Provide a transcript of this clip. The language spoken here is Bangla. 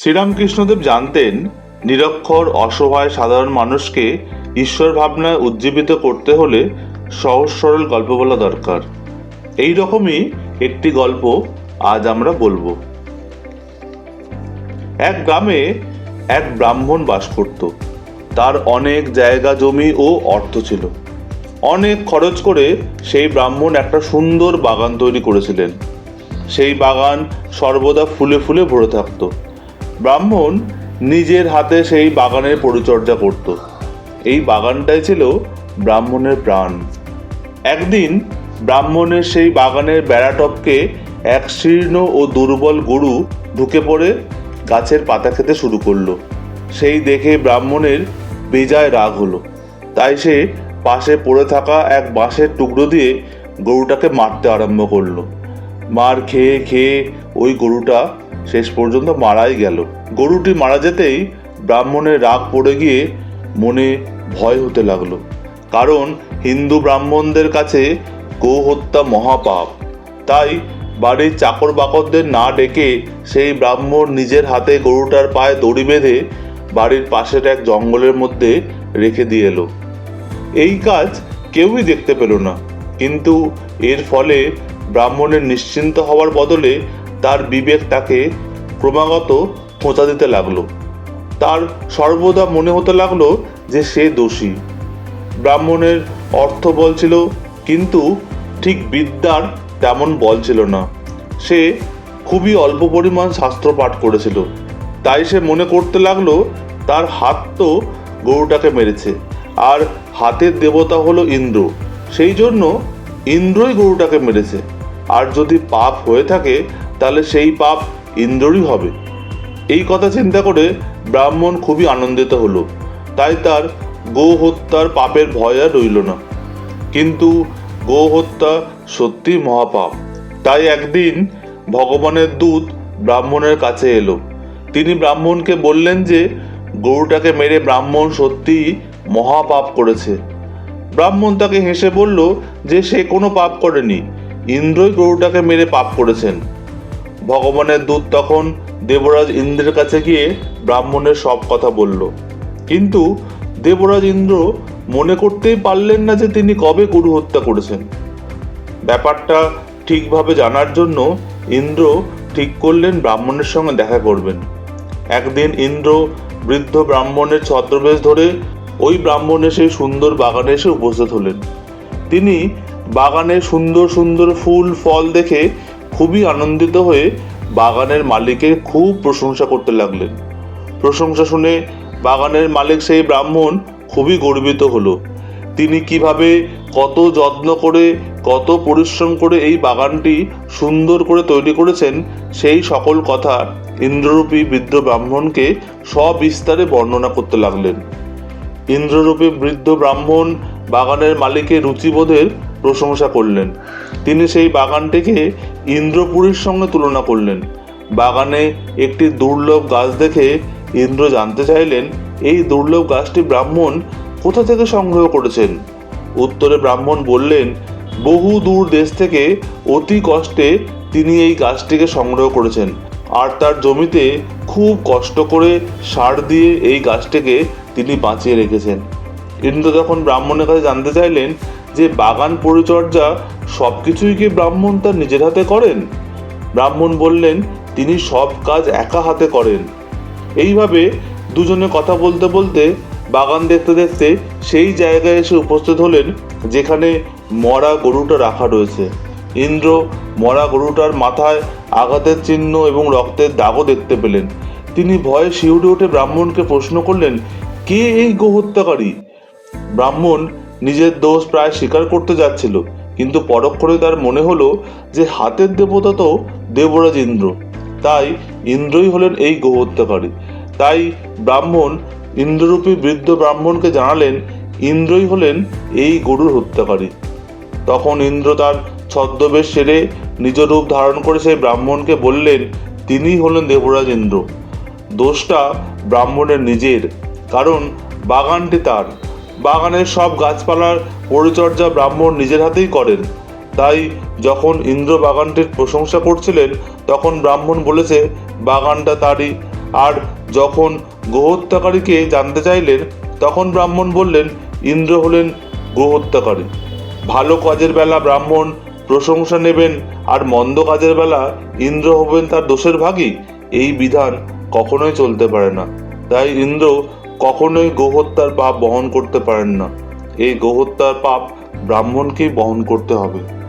শ্রীরামকৃষ্ণদেব জানতেন, নিরক্ষর, অসহায়, সাধারণ মানুষকে ঈশ্বর ভাবনায় উজ্জীবিত করতে হলে সহজ, সরল গল্প বলা দরকার। এই রকমই একটি গল্প আজ আমরা বলব। এক গ্রামে এক ব্রাহ্মণ বাস করত। তার অনেক জায়গা, জমি ও অর্থ ছিল। অনেক খরচ করে সেই ব্রাহ্মণ একটা সুন্দর বাগান তৈরি করেছিলেন। সেই বাগান সর্বদা ফুলে ফুলে ভরে থাকতো। ব্রাহ্মণ নিজের হাতে সেই বাগানের পরিচর্যা করত। এই বাগানটাই ছিল ব্রাহ্মণের প্রাণ। একদিন ব্রাহ্মণের সেই বাগানের বেড়াটপকে এক শীর্ণ ও দুর্বল গরু ঢুকে পড়ে গাছের পাতা খেতে শুরু করল। সেই দেখে ব্রাহ্মণের বেজায় রাগ হলো। তাই সে পাশে পড়ে থাকা এক বাঁশের টুকরো দিয়ে গরুটাকে মারতে আরম্ভ করল। মার খেয়ে খেয়ে ওই গরুটা শেষ পর্যন্ত মারাই গেল। গরুটি মারা যেতেই ব্রাহ্মণের রাগ পড়ে গিয়ে মনে ভয় হতে লাগল। কারণ হিন্দু ব্রাহ্মণদের কাছে গো হত্যা মহাপাপ। তাই বাড়ির চাকর বাকরদের না ডেকে সেই ব্রাহ্মণ নিজের হাতে গরুটার পায়ে দড়ি বেঁধে বাড়ির পাশের এক জঙ্গলের মধ্যে রেখে দিয়ে এলো। এই কাজ কেউই দেখতে পেল না। কিন্তু এর ফলে ব্রাহ্মণের নিশ্চিন্ত হওয়ার বদলে তার বিবেক তাকে ক্রমাগত খোঁচা দিতে লাগল। তার সর্বদা মনে হতে লাগল যে সে দোষী। ব্রাহ্মণের অর্থ বল ছিল, কিন্তু ঠিক বিদ্যার তেমন বল ছিল না। সে খুবই অল্প পরিমাণ শাস্ত্র পাঠ করেছিল। তাই সে মনে করতে লাগল, তার হাত তো গরুটাকে মেরেছে, আর হাতের দেবতা হলো ইন্দ্র। সেই জন্য ইন্দ্রই গরুটাকে মেরেছে। আর যদি পাপ হয়ে থাকে তাহলে সেই পাপ ইন্দ্রই হবে। এই কথা চিন্তা করে ব্রাহ্মণ খুবই আনন্দিত হলো। তাই তার গো হত্যার পাপের ভয় আর রইল না। কিন্তু গো হত্যা সত্যি মহাপাপ। তাই একদিন ভগবানের দূত ব্রাহ্মণের কাছে এলো। তিনি ব্রাহ্মণকে বললেন যে, গরুটাকে মেরে ব্রাহ্মণ সত্যিই মহাপাপ করেছে। ব্রাহ্মণ তাকে হেসে বলল যে, সে কোনো পাপ করেনি। ইন্দ্রই গরুটাকে মেরে পাপ করেছেন। ভগবানের দূত তখন দেবরাজ ইন্দ্রের কাছে গিয়ে ব্রাহ্মণের সব কথা বলল। কিন্তু দেবরাজ ইন্দ্র মনে করতেই পারলেন না যে তিনি কবে গরু হত্যা করেছেন। ব্যাপারটা ঠিকভাবে জানার জন্য ইন্দ্র ঠিক করলেন ব্রাহ্মণের সঙ্গে দেখা করবেন। একদিন ইন্দ্র বৃদ্ধ ব্রাহ্মণের ছদ্মবেশ ধরে ওই ব্রাহ্মণের সেই সুন্দর বাগানে এসে উপস্থিত হলেন। তিনি বাগানে সুন্দর সুন্দর ফুল, ফল দেখে খুবই আনন্দিত হয়ে বাগানের মালিকের খুব প্রশংসা করতে লাগলেন। প্রশংসা শুনে বাগানের মালিক সেই ব্রাহ্মণ খুবই গর্বিত হলো। তিনি কীভাবে কত যত্ন করে, কত পরিশ্রম করে এই বাগানটি সুন্দর করে তৈরি করেছেন, সেই সকল কথা ইন্দ্ররূপী বৃদ্ধ ব্রাহ্মণকে সবিস্তারে বর্ণনা করতে লাগলেন। ইন্দ্ররূপী বৃদ্ধ ব্রাহ্মণ বাগানের মালিকের রুচিবোধের প্রশংসা করলেন। তিনি সেই বাগানটিকে ইন্দ্রপুরীর সঙ্গে তুলনা করলেন। বাগানে একটি দুর্লভ গাছ দেখে ইন্দ্র জানতে চাইলেন, এই দুর্লভ গাছটি ব্রাহ্মণ কোথা থেকে সংগ্রহ করেছেন? উত্তরে ব্রাহ্মণ বললেন, বহু দূর দেশ থেকে অতি কষ্টে তিনি এই গাছটিকে সংগ্রহ করেছেন আর তার জমিতে খুব কষ্ট করে সার দিয়ে এই গাছটিকে তিনি বাঁচিয়ে রেখেছেন। ইন্দ্র যখন ব্রাহ্মণের কাছে জানতে চাইলেন যে বাগান পরিচর্যা সব কিছুই কি ব্রাহ্মণ তার নিজের হাতে করেন? ব্রাহ্মণ বললেন, তিনি সব কাজ একা হাতে করেন। এইভাবে দুজনে কথা বলতে বলতে, বাগান দেখতে দেখতে সেই জায়গায় এসে উপস্থিত হলেন, যেখানে মরা গরুটা রাখা রয়েছে। ইন্দ্র মরা গরুটার মাথায় আঘাতের চিহ্ন এবং রক্তের দাগও দেখতে পেলেন। তিনি ভয়ে শিউরে উঠে ব্রাহ্মণকে প্রশ্ন করলেন, কে এই গোহত্যাকারী ব্রাহ্মণ নিজের দোষ প্রায় স্বীকার করতে যাচ্ছিল, কিন্তু পরক্ষণে তার মনে হলো যে হাতের দেবতা তো দেবরাজ ইন্দ্র। তাই ইন্দ্রই হলেন এই গোহত্যাকারী। তাই ব্রাহ্মণ, ইন্দ্ররূপী বৃদ্ধ ব্রাহ্মণকে জানালেন, ইন্দ্রই হলেন এই গরুর হত্যাকারী। তখন ইন্দ্র তার ছদ্মবেশ সেরে নিজ রূপ ধারণ করে সেই ব্রাহ্মণকে বললেন, তিনিই হলেন দেবরাজ ইন্দ্র। দোষটা ব্রাহ্মণের নিজের, কারণ বাগানটি তার। বাগানের সব গাছপালার পরিচর্যা ব্রাহ্মণ নিজের হাতেই করেন। তাই যখন ইন্দ্র বাগানটির প্রশংসা করছিলেন, তখন ব্রাহ্মণ বলেছে, বাগানটা তারই। আর যখন গোহত্যাকারীকে জানতে চাইলেন, তখন ব্রাহ্মণ বললেন, ইন্দ্র হলেন গোহত্যাকারী। ভালো কাজের বেলা ব্রাহ্মণ প্রশংসা নেবেন, আর মন্দ কাজের বেলা ইন্দ্র হবেন তার দোষের ভাগী। এই বিধান কখনোই চলতে পারে না। তাই ইন্দ্র কখনোই গোহত্যার পাপ বহন করতে পারেন না। এই গোহত্যার পাপ ব্রাহ্মণকেই বহন করতে হবে।